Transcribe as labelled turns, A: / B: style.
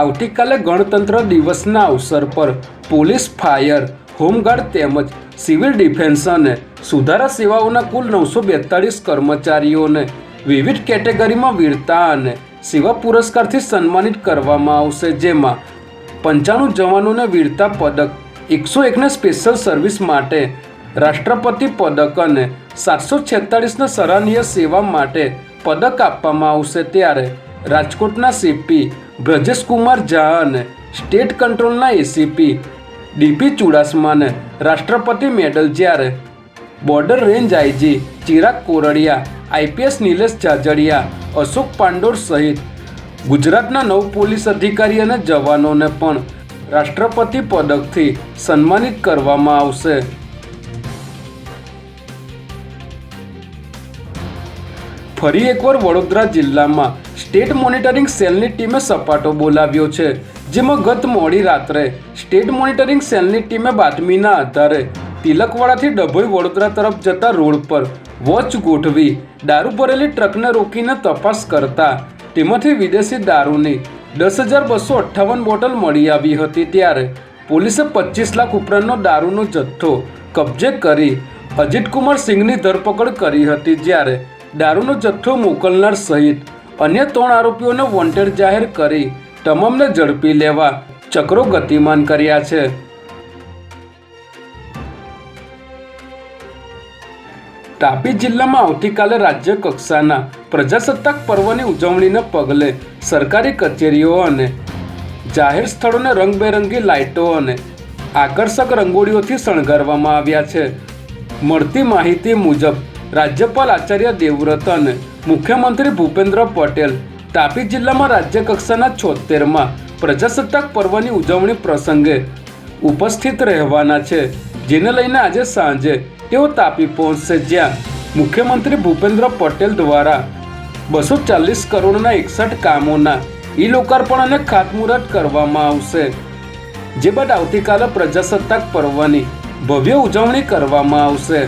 A: આવતીકાલે ગણતંત્ર દિવસના અવસર પર પોલીસ, ફાયર, હોમગાર્ડ તેમજ સિવિલ ડિફેન્સ અને સુધારા સેવાઓના કુલ નવસો બેતાળીસ કર્મચારીઓને વિવિધ કેટેગરીમાં વીરતા અને સેવા પુરસ્કારથી સન્માનિત કરવામાં આવશે, જેમાં પંચાણું જવાનોને વીરતા પદક, એકસો એકને સ્પેશિયલ સર્વિસ માટે રાષ્ટ્રપતિ પદક અને સાતસો છેતાળીસને સરાહનીય સેવા માટે પદક આપવામાં આવશે. ત્યારે રાજકોટના સીપી બ્રજેશકુમાર ઝા અને સ્ટેટ કંટ્રોલના એસીપી ડીપી ચુડાસમાને રાષ્ટ્રપતિ મેડલ જ્યારે border range IG Chirag Koradiya IPS Nilesh Jajadiya, Ashok Pandor સહિત ગુજરાતના નવ પોલીસ અધિકારી અને જવાનોને પણ રાષ્ટ્રપતિ પદકથી સન્માનિત કરવામાં આવશે. ફરી એકવાર વડોદરા જિલ્લામાં સ્ટેટ મોનિટરિંગ સેલની ટીમે સપાટો બોલાવ્યો છે, જેમાં ગત મોડી રાત્રે સ્ટેટ મોનિટરિંગ સેલની ટીમે બાતમીના આધારે તિલકવાડાથી ડભોઈ વડોદરા તરફ જતા રોડ પર વોચ ગોઠવી દારૂ ભરેલી ટ્રકને રોકીને તપાસ કરતા તેમાંથી વિદેશી દારૂની દસ હજાર બસો અઠ્ઠાવન બોટલ મળી આવી હતી ત્યારે પોલીસે પચીસ લાખ ઉપરાંતનો દારૂનો જથ્થો કબજે કરી અજીતકુમાર સિંઘની ધરપકડ કરી હતી જ્યારે દારૂનો જથ્થો મોકલનાર સહિત અન્ય ત્રણ આરોપીઓને વોન્ટેડ જાહેર કરી તમામને ઝડપી લેવા ચક્રો ગતિમાન કર્યા છે. તાપી જિલ્લામાં આવતીકાલે રાજ્ય કક્ષાના પ્રજાસત્તાક પર્વની ઉજવણીને પગલે સરકારી કચેરીઓ અને જાહેર સ્થળોને રંગબેરંગી લાઇટો અને આકર્ષક રંગોળીઓથી શણગારવામાં આવ્યા છે. મળતી માહિતી મુજબ રાજ્યપાલ આચાર્ય દેવવ્રત અને મુખ્યમંત્રી ભૂપેન્દ્ર પટેલ, તાપી જિલ્લામાં રાજ્ય કક્ષાના છોતેરમાં પ્રજાસત્તાક પર્વની ઉજવણી પ્રસંગે ઉપસ્થિત રહેવાના છે. જેને લઈને આજે સાંજે તેઓ તાપી પહોંચશે જ્યાં મુખ્યમંત્રી ભૂપેન્દ્ર પટેલ દ્વારા બસો ચાલીસ કરોડના એકસઠ કામોના ઈ લોકાર્પણ અને ખાતમુહૂર્ત કરવામાં આવશે. જે બાદ આવતીકાલે પ્રજાસત્તાક પર્વની ભવ્ય ઉજવણી કરવામાં આવશે.